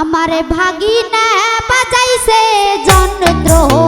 আমার ভাগিনা বাজাইছে জনদ্রোহ।